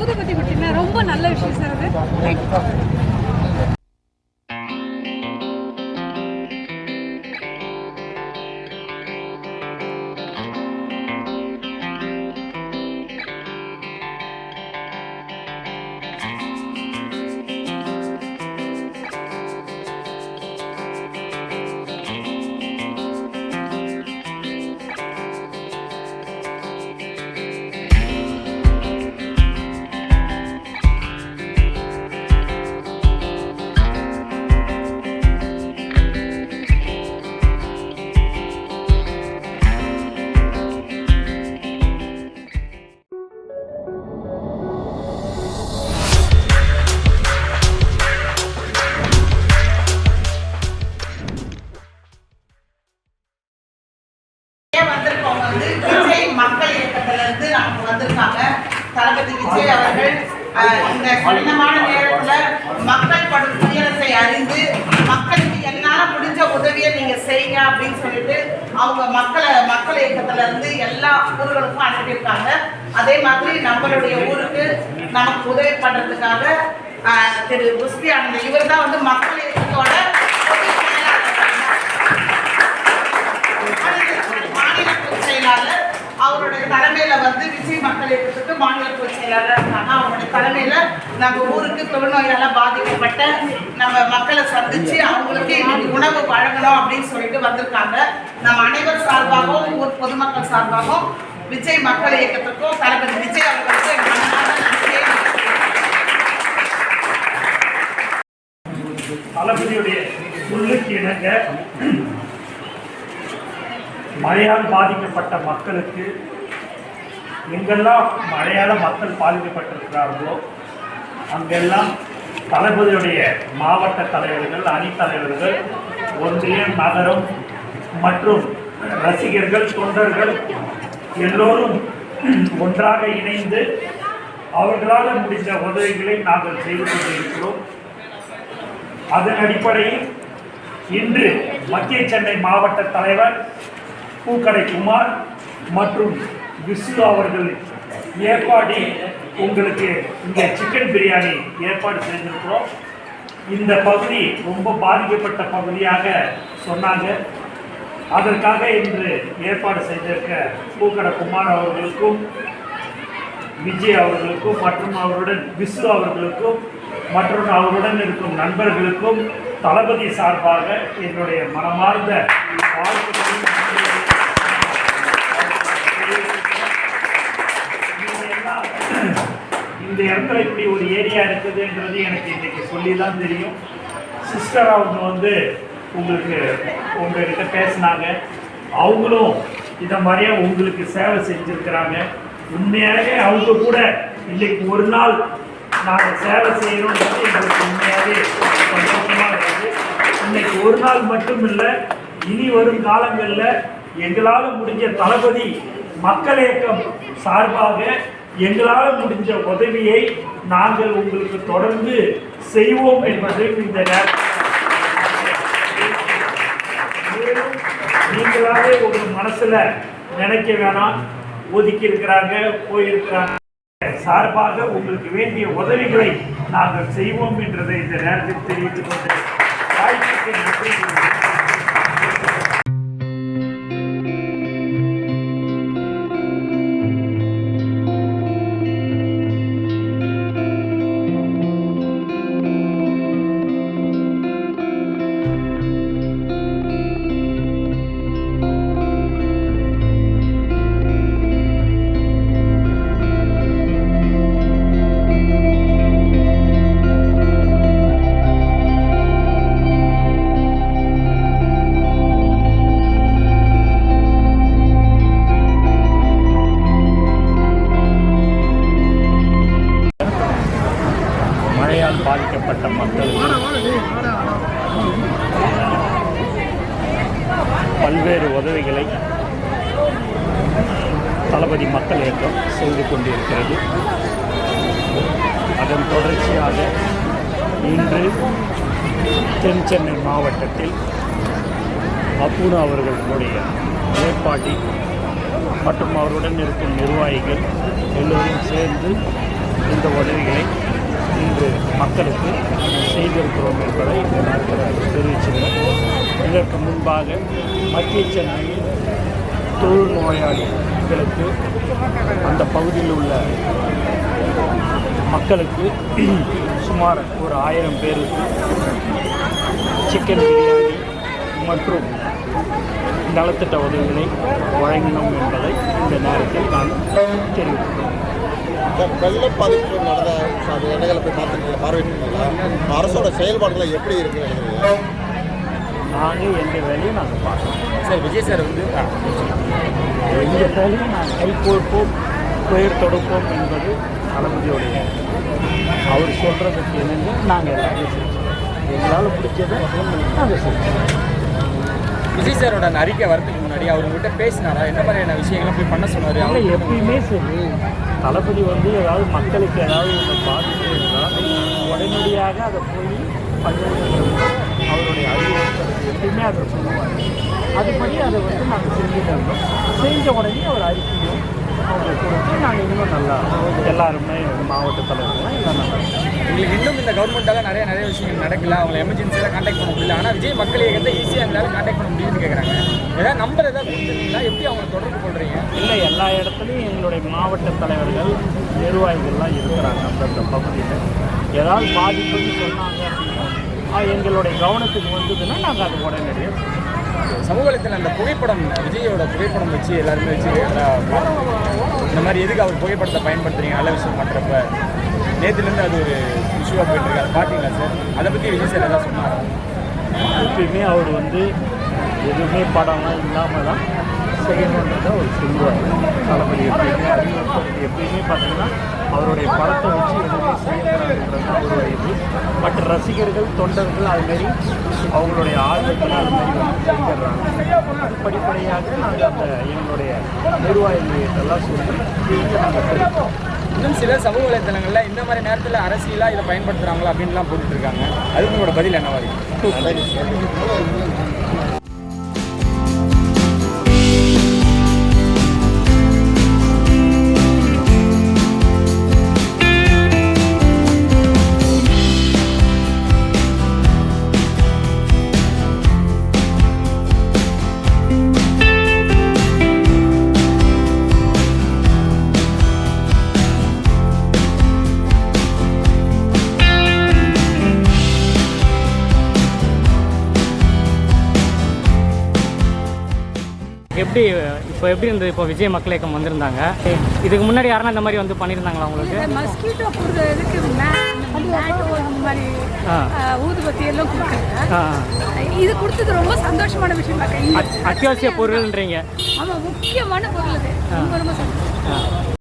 ஊதுபத்தி கொடுத்தீங்கன்னா ரொம்ப நல்ல விஷயம் சார் அது. அவங்க மக்களை மக்கள் இயக்கத்துல இருந்து எல்லா ஊர்களுக்கும் அனுப்பியிருக்காங்க. அதே மாதிரி நம்மளுடைய ஊருக்கு நமக்கு உதவி பண்றதுக்காக திரு புஸ்தி ஆனந்த இவர் தான் வந்து மக்கள் இயக்கத்தோட பொதுச் செயலாளர். அடுத்து மாநில பொதுச் செயலாளர் அவருடைய தலைமையில வந்து விஜய் மக்கள் இயக்கத்துக்கு மாநில பொதுச் செயலாளர் இருக்காங்க. அவருடைய தலைமையில நம்ம ஊருக்கு தொழுநோயால பாதிக்கப்பட்ட நம்ம மக்களை சந்திச்சு அவங்களுக்கு இன்னைக்கு உணவு வழங்கணும் அப்படின்னு சொல்லிட்டு வந்திருக்காங்க. நம்ம அனைவர் சார்பாகவும் ஊர் பொதுமக்கள் சார்பாகவும் விஜய் மக்கள் இயக்கத்துக்கும் தளபதி விஜய் அவர்களுக்கு தளபதியுடைய சொல்லுக்கு இணங்க மழையால் பாதிக்கப்பட்ட மக்களுக்கு எங்கெல்லாம் மழையால் மக்கள் பாதிக்கப்பட்டிருக்கிறார்களோ அங்கெல்லாம் தளபதியுடைய மாவட்ட தலைவர்கள் அணி தலைவர்கள் ஒன்றிய நகரம் மற்றும் ரசிகர்கள் தொண்டர்கள் எல்லோரும் ஒன்றாக இணைந்து அவர்களால் முடிந்த உதவிகளை நாங்கள் செய்து கொண்டிருக்கிறோம். அதன் அடிப்படையில் இன்று மத்திய சென்னை மாவட்ட தலைவர் பூக்கடை குமார் மற்றும் விசு அவர்கள் ஏற்பாடி உங்களுக்கு இங்கே சிக்கன் பிரியாணி ஏற்பாடு செய்திருக்கிறோம். இந்த பகுதி ரொம்ப பாதிக்கப்பட்ட பகுதியாக சொன்னாங்க. அதற்காக இன்று ஏற்பாடு செய்திருக்க பூக்கடை குமார் அவர்களுக்கும் விஜய் அவர்களுக்கும் மற்றும் அவருடன் விசு அவர்களுக்கும் மற்றும் அவருடன் இருக்கும் நண்பர்களுக்கும் தளபதி சார்பாக என்னுடைய மனமார்ந்த வாழ்த்துக்களையும் நீங்க எல்லாம் இந்த இடத்துல இப்படி ஒரு ஏரியா இருக்குதுன்றது எனக்கு இன்றைக்கி சொல்லி தான் தெரியும் சிஸ்டர் அவங்க வந்து உங்களுக்கு உங்ககிட்ட பேசினாங்க. அவங்களும் இதை மாதிரியே உங்களுக்கு சேவை செஞ்சுருக்கிறாங்க. உண்மையாகவே அவங்க கூட இன்னைக்கு ஒரு நாள் நாங்கள் சேவை செய்யணுன்றது எங்களுக்கு உண்மையாகவே சந்தோஷமாக இருக்குது. இன்னைக்கு ஒரு நாள் மட்டும் இல்லை இனி வரும் காலங்களில் எங்களால் முடிஞ்ச தளபதி மக்கள் இயக்கம் சார்பாக எங்களால் முடிஞ்ச உதவியை நாங்கள் உங்களுக்கு தொடர்ந்து செய்வோம் என்பது இந்த நேரத்தில் மேலும் நீங்களாவே ஒரு மனசுல நினைக்க வேணாம். ஒதுக்கி இருக்கிறாங்க போயிருக்கிறாங்க. சார்பாக உங்களுக்கு வேண்டிய உதவிகளை நாங்கள் செய்வோம் என்றதை இந்த நேரத்தில் தெரிவித்துக் கொண்டு வாய்ப்புக்கு நன்றி. பாதிக்கப்பட்ட மக்களுக்கு பல்வேறு உதவிகளை தளபதி மக்கள் இயக்கம் செய்து கொண்டிருக்கிறது. அதன் தொடர்ச்சியாக இன்று தென் சென்னை மாவட்டத்தில் அப்புனு அவர்களுடைய ஏற்பாட்டில் மற்றும் அவருடன் இருக்கும் நிர்வாகிகள் எல்லோரும் சேர்ந்து இந்த உதவிகளை இன்று மக்களுக்கு செய்திருக்கிறோம் என்பதை இந்த நேரத்தில் தெரிவிச்சுக்கிறோம். இதற்கு முன்பாக மத்திய சென்னையில் தொழு நோயாளிகளுக்கு அந்த பகுதியில் உள்ள மக்களுக்கு சுமார் ஒரு ஆயிரம் பேருக்கு சிக்கன் பிரியாணி மற்றும் நலத்திட்ட உதவிகளை வழங்கினோம் என்பதை இந்த நேரத்தில் நான் தெரிவித்துள்ளேன் இந்த வெள்ள பாதிப்பு நடந்த அந்த எண்ணங்களை போய் பார்த்துருக்கீங்க பார்வையிட்டீங்களா அரசோட செயல்பாடுகள் எப்படி இருக்குன்னு நினைக்கிறீங்க? நாங்கள் எங்கள் வேலையை நாங்கள் பார்க்கணும் சார் விஜய் சார் வந்து எங்கள் வேலையை நாங்கள் கை கோர்ப்போம் பெயர் தொடுப்போம் என்பது தளபதியுடைய அவர் சொல்கிறதுக்கு என்னென்னு நாங்கள் எல்லாமே செஞ்சோம். எங்களால் பிடிச்சதை நாங்கள் செஞ்சோம். சாரோட அறிக்கை வரதுக்கு முன்னாடி அவர் உங்ககிட்ட பேசினாரா? என்ன மாதிரியான விஷயங்களை போய் பண்ண சொன்னார்? அவர் எப்பயுமே சரி. தளபதி வந்து ஏதாவது மக்களுக்கு ஏதாவது ஒரு பாதிப்பு இருந்தால் உடனடியாக அதை போய் பண்ணுறது அவருடைய அறிவுறுத்தலுக்கு எப்பயுமே அதை சொல்லுவார். அதுபடி அதை வந்து நாங்கள் செஞ்சுட்டு இருந்தோம் செஞ்ச உடனே அவர் அறிக்கையும் அவங்க கொடுத்து நாங்கள் இன்னும் நல்லா எல்லாருமே மாவட்ட தலைவர்கள் எல்லாம் நல்லா உங்களுக்கு இன்னும் இந்த கவர்மெண்ட்டால நிறைய நிறைய விஷயங்கள் நடக்கல. அவங்களை எமர்ஜென்சியில் கான்டாக்ட் பண்ண முடியல. ஆனால் விஜய் மக்கள் இயக்கத்தை ஈஸியாக எங்களால் கான்டாக்ட் பண்ண முடியும்னு கேட்குறாங்க ஏதாவது நம்பர் ஏதாவது கொடுத்துருக்கீங்களா? எப்படி அவங்களை தொடர்பு கொள்றீங்க? இல்லை எல்லா இடத்துலையும் எங்களுடைய மாவட்ட தலைவர்கள் நிர்வாகிகள்லாம் இருக்கிறாங்க அந்தந்த பகுதியில். ஏதாவது பாதிப்புன்னு சொன்னாங்க அப்படின்னா எங்களுடைய கவனத்துக்கு வந்ததுன்னா நாங்கள் அது உடனடியாக சமூகத்தில் சமூக அந்த புகைப்படம் விஜயோட புகைப்படம் வச்சு எல்லாருமே வச்சு இந்த மாதிரி எதுக்கு அவர் புகைப்படத்தை பயன்படுத்துறீங்க? நல்ல விஷயம் பண்ணுறப்ப நேற்றுலேருந்து அது ஒரு இஷ்யூவாக போயிட்டு இருக்கு. அதை பார்த்தீங்களா சார்? அதை பற்றி விஜய் சார் எதாவது சொன்னார்? எப்பயுமே அவர் வந்து எதுவுமே படம்லாம் இல்லாமல் தான் செய்யணுன்றத அவர் சொல்லுவார். தளபதி எப்பயுமே எப்பயுமே பார்த்தீங்கன்னா அவருடைய படத்தை வச்சு எதுவுமே செய்யக்கூடாதுன்றது அவருடைய இது பட் ரசிகர்கள் தொண்டர்கள் அதுமாரி அவங்களுடைய ஆர்வத்தில் அது மாதிரி வந்து செஞ்சிடுறாங்க. படிப்படியாக நாங்கள் அந்த எங்களுடைய நிர்வாகிகளெல்லாம் சொல்லி நாங்கள் தெரிவித்தோம் இன்னும் சில சமூக வலைத்தளங்களில் இந்த மாதிரி நேரத்தில் அரசியலாக இதை பயன்படுத்துகிறாங்களா அப்படின்லாம் போட்டுட்டு இருக்காங்க. அதுக்கு உங்களோட பதில் என்னவா இருக்கு எப்படி இப்போ எப்படி இருந்தது இப்போ விஜய் மக்கள் இயக்கம் வந்திருந்தாங்க? இதுக்கு முன்னாடி யாருன்னா இந்த மாதிரி வந்து பண்ணியிருந்தாங்களா உங்களுக்கு? ஊதுபத்தி எல்லாம் கொடுக்குறாங்க இது கொடுத்தது ரொம்ப சந்தோஷமான விஷயம் அத்- அத்தியாவசிய பொருள்ன்றீங்க. ஆமாம் முக்கியமான பொருள் ரொம்ப ரொம்ப சந்தோஷம்.